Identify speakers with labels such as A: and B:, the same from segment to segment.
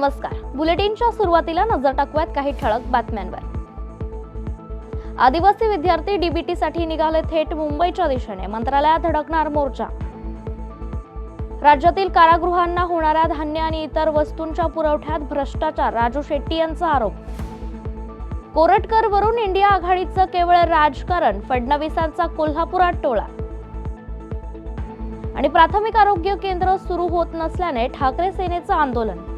A: नमस्कार. बुलेटिनच्या सुरुवातीला नजर टाकूयात काही ठळक बातम्यांवर. आदिवासी विद्यार्थी डीबीटी साठी निघाले थेट मुंबईच्या दिशेने मंत्रालयात धडकणार मोर्चा. राज्यातील कारागृहांना होणाऱ्या धान्य आणि इतर वस्तूंच्या पुरवठ्यात भ्रष्टाचार राजू शेट्टी यांचा आरोप. कोरटकर वरून इंडिया आघाडीचं केवळ राजकारण फडणवीसांचा कोल्हापुरात टोळा. आणि प्राथमिक आरोग्य केंद्र सुरू होत नसल्याने ठाकरे सेनेचं आंदोलन.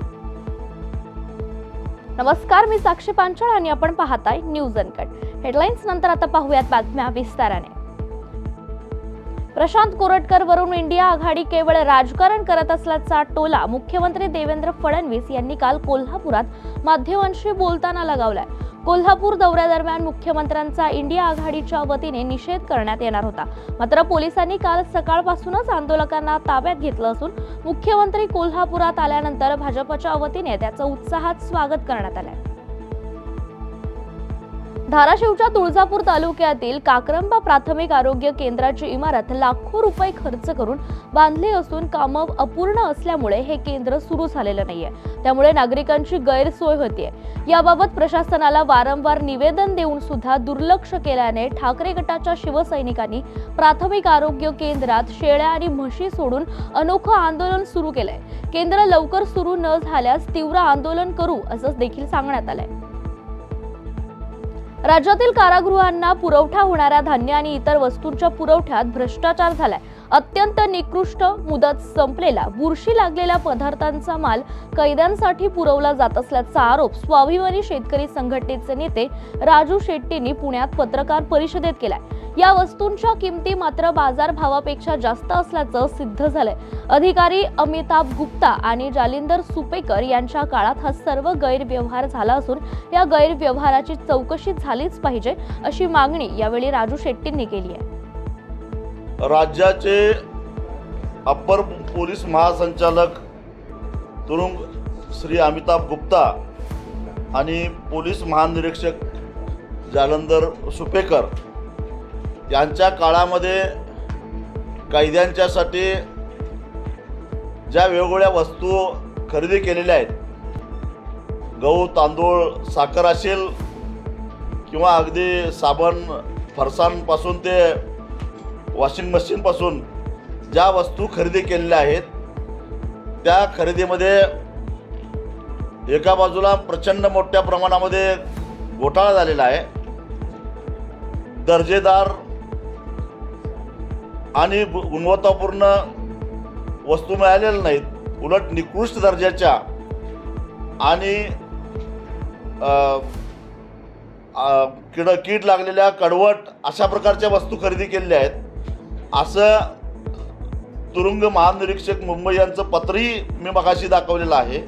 A: नमस्कार मी साक्षी पांचळ आणि आपण पाहताय न्यूज अनकट हेडलाईन्स नंतर आता पाहूयात बातम्या विस्ताराने. प्रशांत कोरटकर वरून इंडिया आघाडी केवळ राजकारण करत असल्याचा टोला मुख्यमंत्री देवेंद्र फडणवीस यांनी काल कोल्हापुरात माध्यमांशी बोलताना लगावलाय. कोल्हापूर दौऱ्यादरम्यान मुख्यमंत्र्यांचा इंडिया आघाडीच्या वतीने निषेध करण्यात येणार होता. मात्र पोलिसांनी काल सकाळपासूनच आंदोलकांना ताब्यात घेतलं असून मुख्यमंत्री कोल्हापुरात आल्यानंतर भाजपच्या वतीने त्याचं उत्साहात स्वागत करण्यात आलंय. धाराशिवच्या तुळजापूर तालुक्यातील काक्रंबा प्राथमिक आरोग्य केंद्राची इमारत लाखो रुपये खर्च करून बांधली असून कामं अपूर्ण असल्यामुळे हे केंद्र सुरू झालेलं नाहीये. त्यामुळे नागरिकांची गैरसोय होतीये. याबाबत प्रशासनाला वारंवार निवेदन देऊन सुद्धा दुर्लक्ष केल्याने ठाकरे गटाच्या शिवसैनिकांनी प्राथमिक आरोग्य केंद्रात शेळ्या आणि म्हशी सोडून अनोखं आंदोलन सुरू केलंय. केंद्र लवकर सुरू न झाल्यास तीव्र आंदोलन करू असं देखील सांगण्यात आलंय. राज्यातील कारागृहांना पुरवठा होणाऱ्या धान्य आणि इतर वस्तूंच्या पुरवठ्यात भ्रष्टाचार झालाय. अत्यंत निकृष्ट मुदत संपलेला बुरशी लागलेल्या पदार्थांचा माल कैद्यांसाठी पुरवला जात असल्याचा आरोप स्वाभिमानी शेतकरी संघटनेचे नेते राजू शेट्टींनी पुण्यात पत्रकार परिषदेत केलाय. या वस्तूंच्या किमती मात्र बाजारभावापेक्षा जास्त असल्याचं सिद्ध झालंय. अधिकारी अमिताभ गुप्ता आणि जालिंदर सुपेकर यांच्या काळात हा सर्व गैरव्यवहार झाला असून या गैरव्यवहाराची चौकशी झालीच पाहिजे अशी मागणी यावेळी राजू शेट्टींनी केली आहे.
B: राज्याचे अप्पर पोलीस महासंचालक तुरुंग श्री अमिताभ गुप्ता आणि पोलीस महानिरीक्षक जालंधर सुपेकर यांच्या काळामध्ये कैद्यांच्यासाठी ज्या वेगवेगळ्या वस्तू खरेदी केलेल्या आहेत गहू तांदूळ साखर असेल किंवा अगदी साबण फरसाणपासून ते वॉशिंग मशीनपासून ज्या वस्तू खरेदी केलेल्या आहेत त्या खरेदीमध्ये एका बाजूला प्रचंड मोठ्या प्रमाणामध्ये घोटाळा झालेला आहे. दर्जेदार आणि गु- गुणवत्तापूर्ण वस्तू मिळालेल्या नाहीत. उलट निकृष्ट दर्जाच्या आणि किड कीड लागलेल्या कडवट अशा प्रकारच्या वस्तू खरेदी केलेल्या आहेत. असं तुरुंग महानिरीक्षक मुंबई यांचं पत्रही मी मगाशी दाखवलेलं आहे.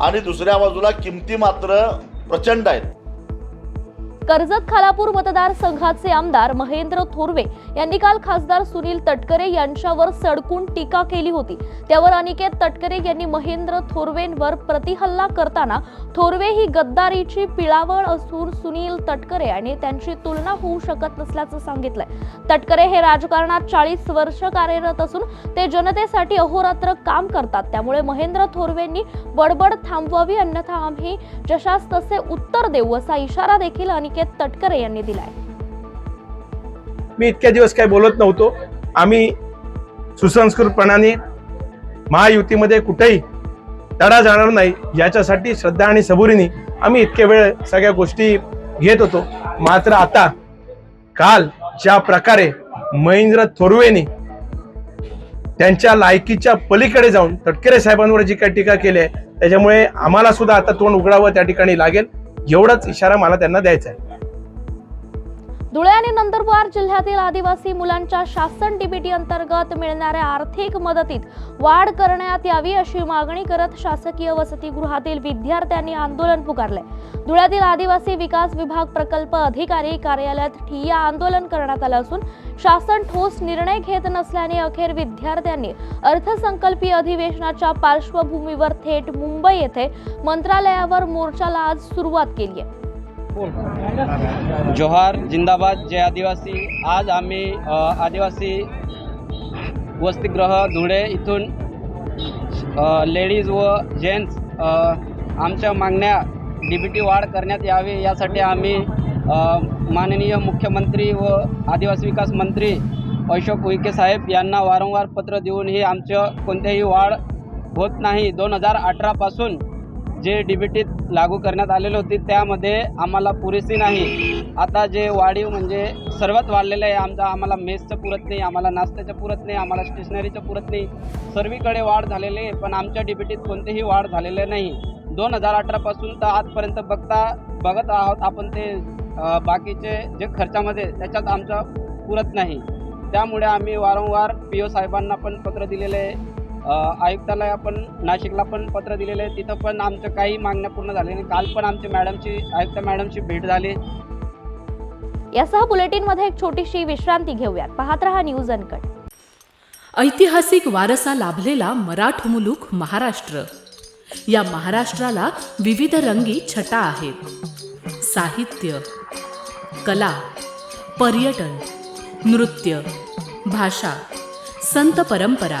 B: आणि दुसऱ्या बाजूला किमती मात्र प्रचंड आहेत.
A: कर्जत खालापूर मतदारसंघाचे आमदार महेंद्र थोरवे यांनी काल खासदार सुनील तटकरे यांच्यावर सडकून टीका केली होती. त्यावर अनिकेत तटकरे यांनी महेंद्र थोरवेंवर प्रतिहल्ला करताना थोरवे ही गद्दारीची पिळावळ असून सुनील तटकरे आणि त्यांची तुलना होऊ शकत नसल्याचं सांगितलंय. तटकरे हे राजकारणात चाळीस वर्ष कार्यरत असून ते जनतेसाठी अहोरात्र काम करतात. त्यामुळे महेंद्र थोरवेंनी बडबड थांबवावी अन्यथा आम्ही जशास तसे उत्तर देऊ असा इशारा देखील अनिकेत तटकरे यांनी दिलाय.
C: मी इतक्या दिवस काही बोलत नव्हतो. आम्ही सुसंस्कृतपणाने महायुतीमध्ये कुठेही तडा जाणार नाही याच्यासाठी श्रद्धा आणि सबुरीने आम्ही इतके वेळ सगळ्या गोष्टी घेत होतो. मात्र आता काल ज्या प्रकारे महेंद्र थोरवेने त्यांच्या लायकीच्या पलीकडे जाऊन तटकरे साहेबांवर जी काही टीका केली आहे त्याच्यामुळे आम्हाला सुद्धा आता तोंड उघडावं त्या ठिकाणी लागेल. एवढाच इशारा मला त्यांना द्यायचा आहे.
A: धुळे आणि नंदुरबार जिल्ह्यातील आदिवासी मुलांच्या शासन डीबीटी अंतर्गत मिळणाऱ्या आर्थिक मदतीत वाढ करण्यात यावी अशी मागणी करत शासकीय वसतिगृहातील विद्यार्थ्यांनी आंदोलन पुकारले. धुळ्यातील आदिवासी विकास विभाग प्रकल्प अधिकारी कार्यालयात ठिय्या आंदोलन करण्यात आलं असून शासन ठोस निर्णय घेत नसल्याने अखेर विद्यार्थ्यांनी अर्थसंकल्पीय अधिवेशनाच्या पार्श्वभूमीवर थेट मुंबई येथे मंत्रालयावर मोर्चाला आज सुरुवात केली आहे.
D: जोहार जिंदाबाद जय आदिवासी. आज आम्ही आदिवासी वसतिगृह धुळे इथून लेडीज व जेंट्स आमच्या मागण्या डी बी टी वाढ करण्यात यावी यासाठी आम्ही माननीय मुख्यमंत्री व आदिवासी विकास मंत्री अशोक उईके साहेब यांना वारंवार पत्र देऊन ही आमचं कोणत्याही वाढ होत नाही. दोन हजार अठरापासून जे डी बी टीत लागू करण्यात आलेले होते त्यामध्ये आम्हाला पुरेसी नाही. आता जे वाढीव म्हणजे सर्वात वाढलेलं आहे आमचा आम्हाला मेसचं पुरत नाही आम्हाला नाश्त्याचं पुरत नाही आम्हाला स्टेशनरीचं पुरत नाही. सर्वीकडे वाढ झालेली आहे पण आमच्या डी बी टीत कोणतीही वाढ झालेली नाही. दोन हजार अठरापासून तर आजपर्यंत बघता बघत आहोत आपण ते बाकीचे जे खर्चामध्ये त्याच्यात आमचं पुरत नाही. त्यामुळे आम्ही वारंवार पी ओ साहेबांना पण पत्र दिलेले आहे. आयुक्तालय आपण नाशिकला पण पत्र दिलेलं आहे. तिथं पण आमच्या काही मागण्या पूर्ण झाल्या नाही. काल पण आमच्या मॅडमची आयुक्त मॅडमची भेट झाली.
A: यासह बुलेटिनमध्ये एक छोटीशी विश्रांती घेऊयात. पाहत रहा न्यूज अनकट.
E: ऐतिहासिक वारसा लाभलेला मराठ मुलूक महाराष्ट्र. या महाराष्ट्राला विविध रंगी छटा आहेत. साहित्य कला पर्यटन नृत्य भाषा संत परंपरा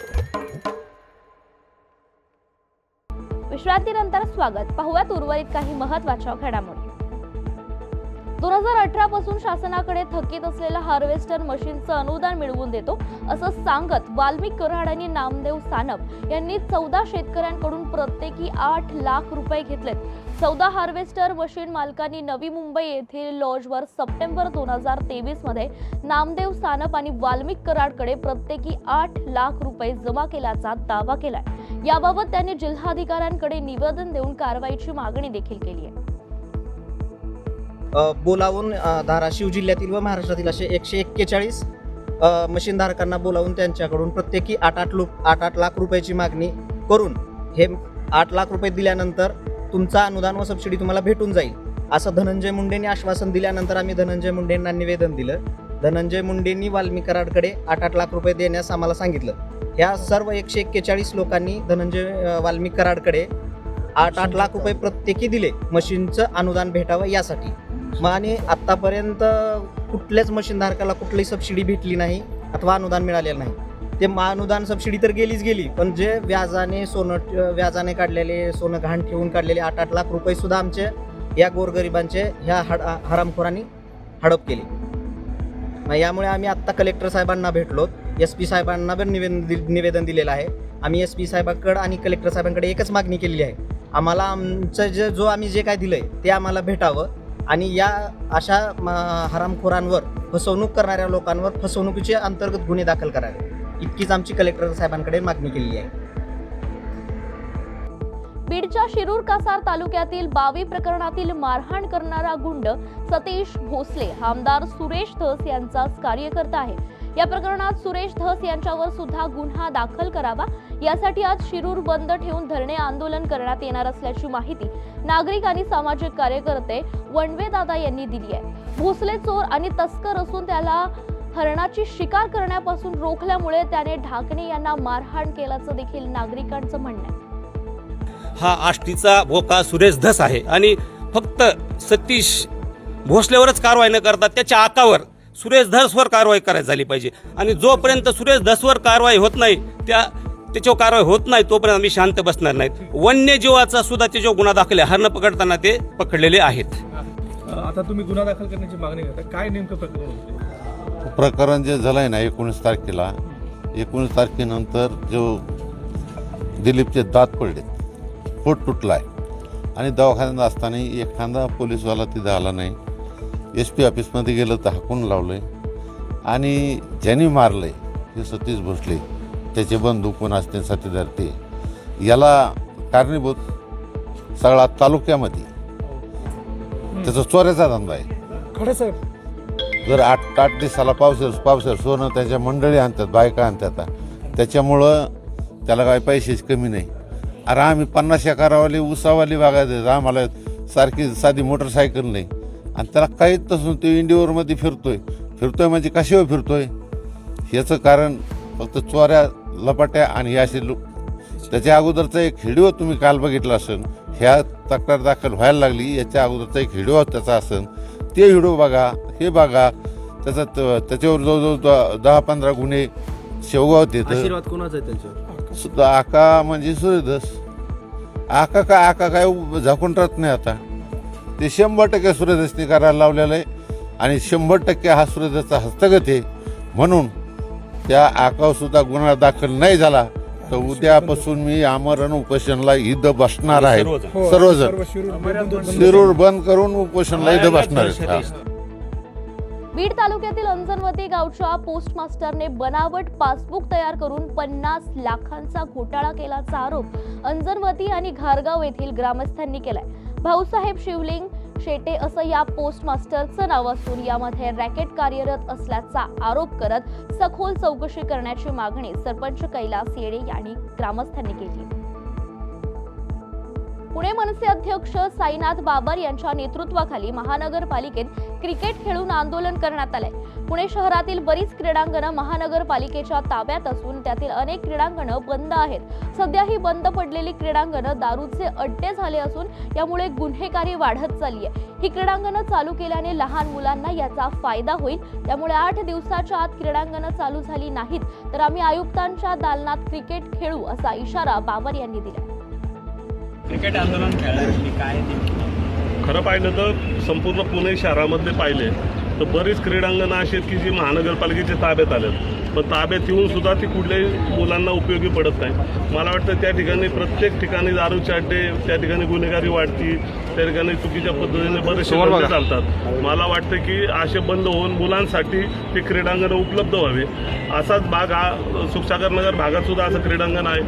A: विश्रांतीनंतर स्वागत. पाहुयात उर्वरित काही महत्त्वाच्या घडामोडी. दोन हजार अठरा पासून शासनाकडे थकीत असलेलं हार्वेस्टर मशीनचं अनुदान मिळवून देतो असं सांगत वाल्मिक कराड आणि नामदेव सानप यांनी चौदा शेतकऱ्यांकडून प्रत्येकी आठ लाख रुपये घेतलेत. चौदा हार्वेस्टर मशीन मालकांनी नवी मुंबई येथील लॉजवर सप्टेंबर दोन हजार तेवीसमध्ये नामदेव सानप आणि वाल्मिक कराडकडे प्रत्येकी आठ लाख रुपये जमा केल्याचा दावा केलाय. याबाबत त्यांनी जिल्हाधिकाऱ्यांकडे निवेदन देऊन कारवाईची मागणी देखील केली आहे.
F: बोलावून धाराशिव जिल्ह्यातील व महाराष्ट्रातील असे एकशे एक्केचाळीस मशीनधारकांना बोलावून त्यांच्याकडून प्रत्येकी आठ आठ लु आठ आठ लाख रुपयाची मागणी करून हे आठ लाख रुपये दिल्यानंतर तुमचा अनुदान व सबसिडी तुम्हाला भेटून जाईल असं धनंजय मुंडेंनी आश्वासन दिल्यानंतर आम्ही धनंजय मुंडेंना निवेदन दिलं. धनंजय मुंडेंनी वाल्मी कराडकडे आठ आठ लाख रुपये देण्यास आम्हाला सांगितलं. ह्या सर्व एकशे एक्केचाळीस लोकांनी धनंजय वाल्मिकराडकडे वाल्मी कराडकडे आठ आठ लाख रुपये प्रत्येकी दिले मशीनचं अनुदान भेटावं यासाठी. मग आणि आत्तापर्यंत कुठल्याच मशीनधारकाला कुठलीही सबसिडी भेटली नाही अथवा अनुदान मिळालेलं नाही. ते मा अनुदान सबसिडी तर गेलीच गेली पण जे व्याजाने सोनं व्याजाने काढलेले सोनं घाण ठेवून काढलेले आठ आठ लाख रुपयेसुद्धा आमचे या गोरगरिबांचे ह्या हड हरामखोरांनी हडप केली. मग यामुळे आम्ही आत्ता कलेक्टर साहेबांना भेटलो. एस पी साहेबांना पण निवेदन दि निवेदन दिलेलं आहे. आम्ही एस पी साहेबांकडे आणि कलेक्टर साहेबांकडे एकच मागणी केलेली आहे. आम्हाला आमचं जे जो आम्ही जे काय दिलं आहे ते आम्हाला भेटावं. आणि या अशा हरामखोरांवर फसवणूक करणाऱ्या लोकांवर फसवणुकीचे अंतर्गत गुन्हे दाखल करावे. इतकीच आमची कलेक्टर साहेबांकडे मागणी केली आहे.
A: बीडच्या शिरूर कासार तालुक्यातील बावी प्रकरणातील मारहाण करणारा गुंड सतीश भोसले हा आमदार सुरेश धस यांचाच कार्यकर्ता आहे. या प्रकरणात सुरेश धस यांच्यावर सुद्धा गुन्हा दाखल करावा. यासाठी आज शिरूर बंद ठेवून धरणे आंदोलन करण्यात येणार असल्याची माहिती नागरिक आणि सामाजिक कार्यकर्ते वणवे दादा यांनी दिली आहे. भोसले चोर आणि तस्कर असून त्याला हरणाची शिकार करण्यापासून रोखल्यामुळे त्याने ढाकणे यांना मारहाण केल्याचं देखील नागरिकांचं म्हणणं आहे.
G: हा आष्टीचा भोका सुरेश धस आहे आणि फक्त सतीश भोसलेवरच कारवाई न करता त्याच्या आकावर सुरेश धसवर कारवाई करायची झाली पाहिजे. आणि जोपर्यंत सुरेश धसवर कारवाई होत नाही त्या त्याच्यावर कारवाई होत नाही तोपर्यंत आम्ही शांत बसणार नाहीत. वन्यजीवाचा सुद्धा त्याच्यावर गुन्हा दाखल आहे. हरण पकडताना ते पकडलेले आहेत.
C: आता तुम्ही गुन्हा दाखल करण्याची मागणी करता. काय नेमकं प्रकरण होतं?
H: प्रकरण जे झालं आहे ना एकोणीस तारखेला एकोणीस तारखेनंतर जो दिलीपचे दात पडले पोट तुटला आहे आणि दवाखान्यात असताना एखादा पोलीसवाला तिथं आला नाही. एस पी ऑफिसमध्ये गेलं तर हाकून लावलं आहे आणि ज्यांनी मारलं आहे हे सतीश भोसले त्याचे बंधू कोण असते साथीदार ते याला कारणीभूत सगळा तालुक्यामध्ये. त्याचा चोऱ्याचा धंदा आहे.
C: खडे साहेब.
H: जर आठ आठ दिवसाला पावसाळ पावसाळ सोनं त्याच्या मंडळी आणतात बायका आणतात. त्याच्यामुळं त्याला काही पैशाची कमी नाही. अरे आम्ही पन्नास एकरावाली उसावाली बागायत आम्हाला सारखी साधी मोटरसायकल नाही. आणि त्याला काहीच नसून तो इंडिओरमध्ये फिरतोय. फिरतोय म्हणजे कशावर फिरतोय? ह्याचं कारण फक्त चोऱ्या लपाट्या आणि हे असे लोक. त्याच्या अगोदरचा एक व्हिडिओ तुम्ही काल बघितला असेल ह्या तक्रार दाखल व्हायला लागली याच्या अगोदरचा एक व्हिडिओ त्याचा असेल ते व्हिडिओ बघा हे बघा. त्याचा त- त्याच्यावर जवळजवळ दहा पंधरा गुन्हे शेवगाव येतं
F: कोणाचा त्यांच्यावर?
H: सुद्धा आका म्हणजे सूर्यदास आका काय आका काय झाकून राहत नाही आता. ते शंभर टक्के सूर्यदासने करायला लावलेलं आहे. आणि शंभर टक्के हा सूर्यदासचा हस्तगत आहे. म्हणून त्या आकावर सुद्धा गुन्हा दाखल नाही झाला तर उद्यापासून मी आमरण उपोषणला इथं बसणार आहे.
G: सर्वजण.
H: सर्वजण. शिरूर बंद करून उपोषणला इथं बसणार आहेत. हा.
A: बीड तालुक्यातील अंजनवती गावच्या पोस्टमास्टरने बनावट पासबुक तयार करून पन्नास लाखांचा घोटाळा केल्याचा आरोप अंजनवती आणि घारगाव येथील ग्रामस्थांनी केलाय. भाऊसाहेब शिवलिंग शेटे असं या पोस्टमास्टरचं नाव असून यामध्ये रॅकेट कार्यरत असल्याचा आरोप करत सखोल चौकशी करण्याची मागणी सरपंच कैलास येडे यांनी ग्रामस्थांनी केली. पुणे मनसे अध्यक्ष साईनाथ बाबर यांच्या नेतृत्वाखाली महानगरपालिकेत क्रिकेट खेळून आंदोलन करण्यात आलंय. पुणे शहरातील बरीच क्रीडांगणं महानगरपालिकेच्या ताब्यात असून त्यातील अनेक क्रीडांगणं बंद आहेत. सध्या ही बंद पडलेली क्रीडांगणं दारूचे अड्डे झाले असून यामुळे गुन्हेगारी वाढत चालली आहे ही क्रीडांगणं चालू केल्याने लहान मुलांना याचा फायदा होईल. त्यामुळे आठ दिवसाच्या आत क्रीडांगणं चालू झाली नाहीत तर आम्ही आयुक्तांच्या दालनात क्रिकेट खेळू असा इशारा बाबर यांनी दिला
D: क्रिकेट आंदोलन खेळायची काय
I: खरं पाहिलं तर संपूर्ण पुणे शहरामध्ये पाहिले तर बरीच क्रीडांगणं अशी आहेत की जी महानगरपालिकेच्या ताब्यात आल्यात पण ताब्यात येऊन सुद्धा ती कुठल्याही मुलांना उपयोगी पडत नाही. मला वाटतं त्या ठिकाणी प्रत्येक ठिकाणी दारूचे अड्डे त्या ठिकाणी गुन्हेगारी वाढती त्या ठिकाणी चुकीच्या पद्धतीने बरेचसे बंद चालतात. मला वाटतं की असे बंद होऊन मुलांसाठी ते क्रीडांगणं उपलब्ध व्हावे. असाच भाग हा सुखसागर नगर भागात सुद्धा असं क्रीडांगण आहे.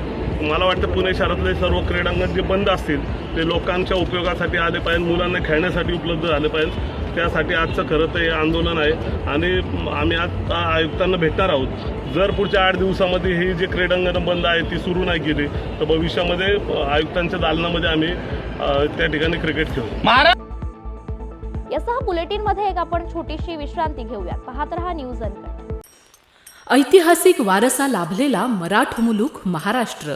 I: मला वाटतं पुणे शहरातले सर्व क्रीडांगण जे बंद असतील ते लोकांच्या उपयोगासाठी आले पाहिजे मुलांना खेळण्यासाठी उपलब्ध झाले पाहिजे. त्यासाठी आजचं खरं तर हे आंदोलन आहे. आणि आम्ही आज आयुक्तांना भेटणार आहोत. जर पुढच्या आठ दिवसामध्ये ही जी क्रीडांगणं बंद आहे ती सुरू नाही केली तर भविष्यामध्ये आयुक्तांच्या दालनामध्ये आम्ही त्या ठिकाणी क्रिकेट खेळू.
A: यासह बुलेटिनमध्ये एक आपण छोटीशी विश्रांती घेऊयात. पाहत रहा न्यूज अनकट.
E: ऐतिहासिक वारसा लाभलेला मराठ मुलूक महाराष्ट्र.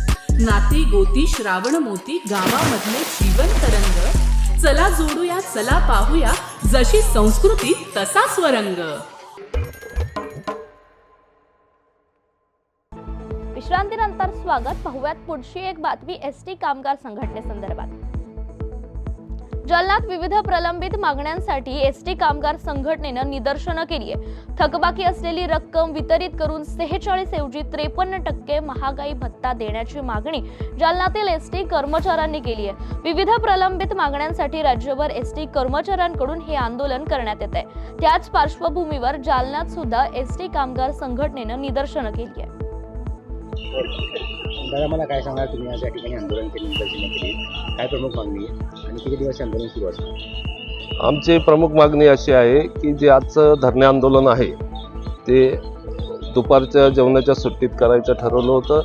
E: नाती गोती श्रावण मोती गावामधले जीवन तरंग. चला जोडूया चला पाहूया जशी संस्कृती तसा स्वरंग
A: विश्रांतीनंतर स्वागत. पाहूयात पुढची एक बातमी एस टी कामगार संघटनेसंदर्भात. जालन्यात विविध प्रलंबित मागण्यांसाठी एस टी कामगार संघटनेनं निदर्शनं केली आहे. थकबाकी असलेली रक्कम वितरित करून सेहेचाळीस ऐवजी त्रेपन्न टक्के महागाई भत्ता देण्याची मागणी जालन्यातील एस टी कर्मचाऱ्यांनी केली आहे. विविध प्रलंबित मागण्यांसाठी राज्यभर एस टी कर्मचाऱ्यांकडून हे आंदोलन करण्यात येत आहे. त्याच पार्श्वभूमीवर जालन्यात सुद्धा एस टी कामगार संघटनेनं निदर्शनं केली आहे.
J: दादा मला काय सांगा तुम्ही आज या ठिकाणी आंदोलन केले केली. काय प्रमुख मागणी आहे? आणि किती दिवस आंदोलन सुरू असणार
K: आमची प्रमुख मागणी अशी आहे की जे आजचं धरणे आंदोलन आहे ते दुपारच्या जेवणाच्या सुट्टीत करायचं ठरवलं होतं.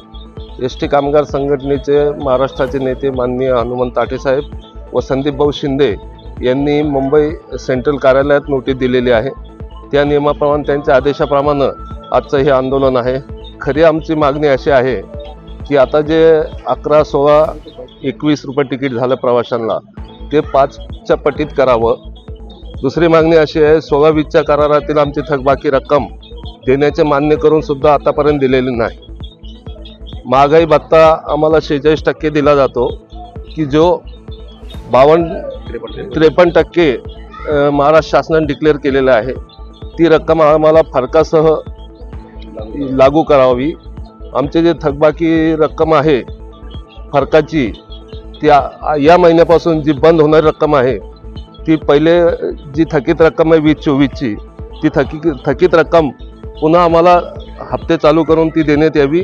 K: एस टी कामगार संघटनेचे महाराष्ट्राचे नेते माननीय हनुमंत ताटेसाहेब व संदीपभाऊ शिंदे यांनी मुंबई सेंट्रल कार्यालयात नोटीस दिलेली आहे. त्या नियमाप्रमाणे त्यांच्या आदेशाप्रमाणे आजचं हे आंदोलन आहे. खरी आमची मागणी अशी आहे की आता जे अकरा सोळा एकवीस रुपये तिकीट झालं प्रवाशांना. ते पाचच्या पटीत करावं. दुसरी मागणी अशी आहे सोळा वीसच्या करारातील आमची थकबाकी रक्कम देण्याचे मान्य करून सुद्धा आतापर्यंत दिलेली नाही. महागाई भत्ता आम्हाला शेहेचाळीस टक्के दिला जातो की जो बावन्न त्रेपन्न टक्के महाराष्ट्र शासनाने डिक्लेअर केलेला आहे ती रक्कम आम्हाला फरकासह लागू करावी. आमचे जे थकबाकी रक्कम आहे फरकाची ती या महिन्यापासून जी बंद होणारी रक्कम आहे ती पहिले जी थकीत रक्कम आहे वीस चोवीसची ती थकी थकीत रक्कम पुन्हा आम्हाला हप्ते चालू करून ती देण्यात यावी.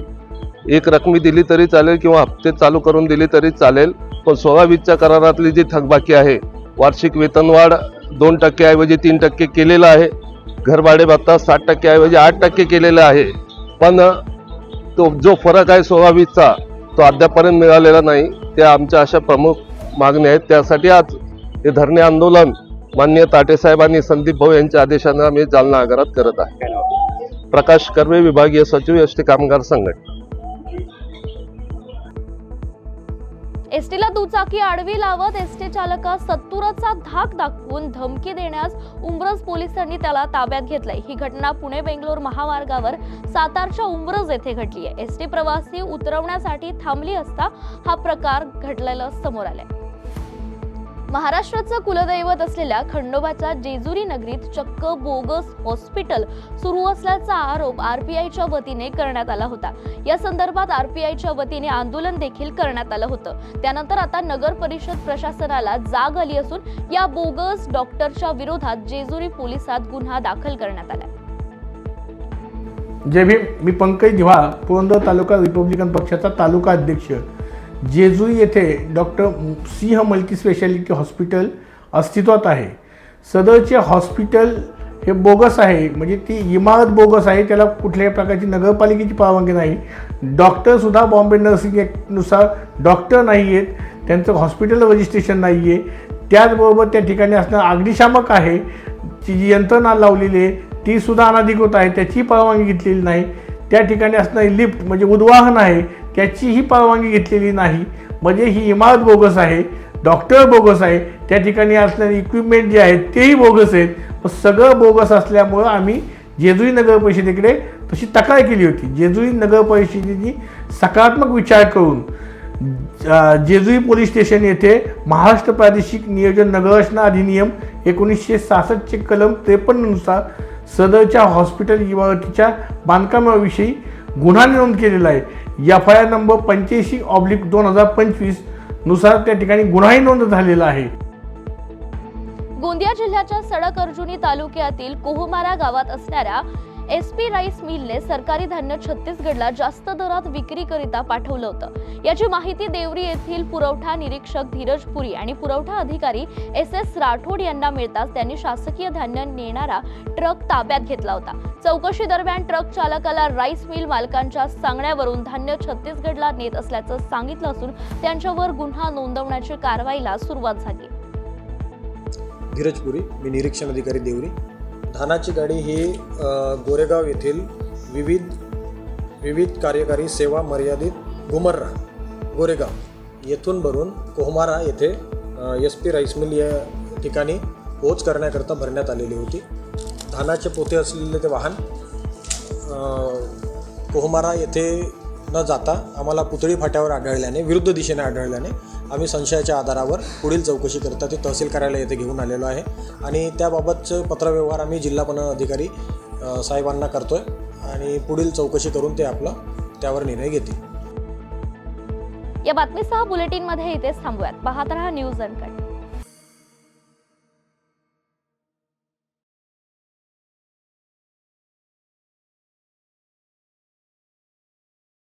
K: एक रकमी दिली तरी चालेल किंवा हप्ते चालू करून दिली तरी चालेल पण सोळा वीसच्या करारातली जी थकबाकी आहे वार्षिक वेतनवाढ दोन टक्केऐवजी तीन टक्के केलेलं आहे घरभाडे भत्ता सात टक्केऐवजी आठ टक्के केलेलं आहे. पण तो जो फरक आहे सोळा वीसचा तो अद्यापर्यंत मिळालेला नाही. त्या आमच्या अशा प्रमुख मागण्या आहेत. त्यासाठी आज हे धरणे आंदोलन मान्य ताटेसाहेब आणि संदीप भाऊ यांच्या आदेशानं आम्ही जालना आगारात करत आहे. प्रकाश कर्वे विभागीय सचिव एस टी कामगार संघटना.
A: एसटीला दुचाकी आडवी लावत एसटी चालकास सत्तूरचा धाक दाखवून धमकी देण्यास उंब्रज पोलिसांनी त्याला ताब्यात घेतलंय. ही घटना पुणे बेंगलोर महामार्गावर सातारच्या उंब्रज येथे घडली आहे एसटी प्रवासी उतरवण्यासाठी थांबली असता हा प्रकार घडलेला समोर आलाय. महाराष्ट्राचं कुलदैवत असलेल्या खंडोबाच्या जेजुरी नगरीत चक्क बोगस हॉस्पिटल सुरू असल्याचा आरोप आरपीआयच्या वतीने करण्यात आला होता. या संदर्भात आरपीआयच्या वतीने आंदोलन देखील करण्यात आलं होतं. त्यानंतर आता नगर परिषद प्रशासनाला जाग आली असून या बोगस डॉक्टरच्या विरोधात जेजुरी पोलिसात गुन्हा दाखल करण्यात आला.
C: जे मी पंकज दिवा पुरंदर तालुका रिपब्लिकन पक्षाचा तालुका अध्यक्ष. जेजुई येथे doctor Singh multi speciality hospital अस्तित्वात आहे. सदरचे हॉस्पिटल हे बोगस आहे म्हणजे ती इमारत बोगस आहे त्याला कुठल्याही प्रकारची नगरपालिकेची परवानगी नाही. डॉक्टरसुद्धा बॉम्बे नर्सिंग ॲक्टनुसार डॉक्टर नाही आहेत त्यांचं हॉस्पिटल रजिस्ट्रेशन नाही आहे त्याचबरोबर त्या ठिकाणी असणारं अग्निशामक आहे ती जी यंत्रणा लावलेली आहे ती सुद्धा आहे त्याची परवानगी घेतलेली नाही. त्या ठिकाणी असणारी लिफ्ट म्हणजे उद्वाहन आहे त्याचीही परवानगी घेतलेली नाही. म्हणजे ही इमारत बोगस आहे डॉक्टर बोगस आहे त्या ठिकाणी असणारे इक्विपमेंट जे आहेत तेही बोगस आहेत. मग सगळं बोगस असल्यामुळं आम्ही जेजुरी नगर परिषदेकडे तशी तक्रार केली होती. जेजुरी नगर परिषदेने सकारात्मक विचार करून अ, जेजुरी पोलीस स्टेशन येथे महाराष्ट्र प्रादेशिक नियोजन नगररचना अधिनियम एकोणीसशे सहासष्टचे कलम त्रेपन्ननुसार सदरच्या हॉस्पिटल इमारतीच्या बांधकामाविषयी गुन्हा नोंद केलेला आहे. एफ आय आर नंबर पंच्याऐंशी ऑब्लिक दोन हजार पंचवीसनुसार त्या ठिकाणी गुन्हाही नोंद झालेला आहे.
A: गोंदिया जिल्ह्याच्या सडक अर्जुनी तालुक्यातील कोहमारा गावात असणाऱ्या एस पी राईस मिलने सरकारी धान्य छत्तीसगडला जास्त दरात विक्रीकरिता पाठवलं होतं. याची माहिती देवरी येथील पुरवठा निरीक्षक धीरज पुरी आणि पुरवठा अधिकारी एस एस राठोड यांना मिळताच त्यांनी शासकीय धान्य नेणारा ट्रक ताब्यात घेतला होता. चौकशी दरम्यान ट्रक चालकाला राईस मिल मालकांच्या सांगण्यावरून धान्य छत्तीसगडला नेत असल्याचं सांगितलं असून त्यांच्यावर गुन्हा नोंदवण्याची कारवाईला सुरुवात झाली.
L: धीरजपुरी मी निरीक्षण अधिकारी देवरी. धानाची गाडी ही गोरेगाव येथील विविध विविध कार्यकारी सेवा मर्यादित घुमर्रा गोरेगाव येथून भरून कोहमारा येथे एस पी राईस मिल या ठिकाणी पोच करण्याकरता भरण्यात आलेली होती. धानाचे पोते असलेले ते वाहन कोहमारा येथे न जाता आम्हाला पुतळी फाट्यावर आढळल्याने विरुद्ध दिशेने आढळल्याने आम्ही संशयाच्या आधारावर पुढील चौकशी करता ते तहसील कार्यालय येथे घेऊन आलेलो आहे. आणि त्याबाबतचं पत्रव्यवहार आम्ही जिल्हा पणन अधिकारी साहेबांना करतो आहे आणि पुढील चौकशी करून ते आपला त्यावर निर्णय घेतील.
A: या बातमीसह बुलेटिनमध्ये इथेच थांबूयात. पाहत राहा न्यूज अनकट.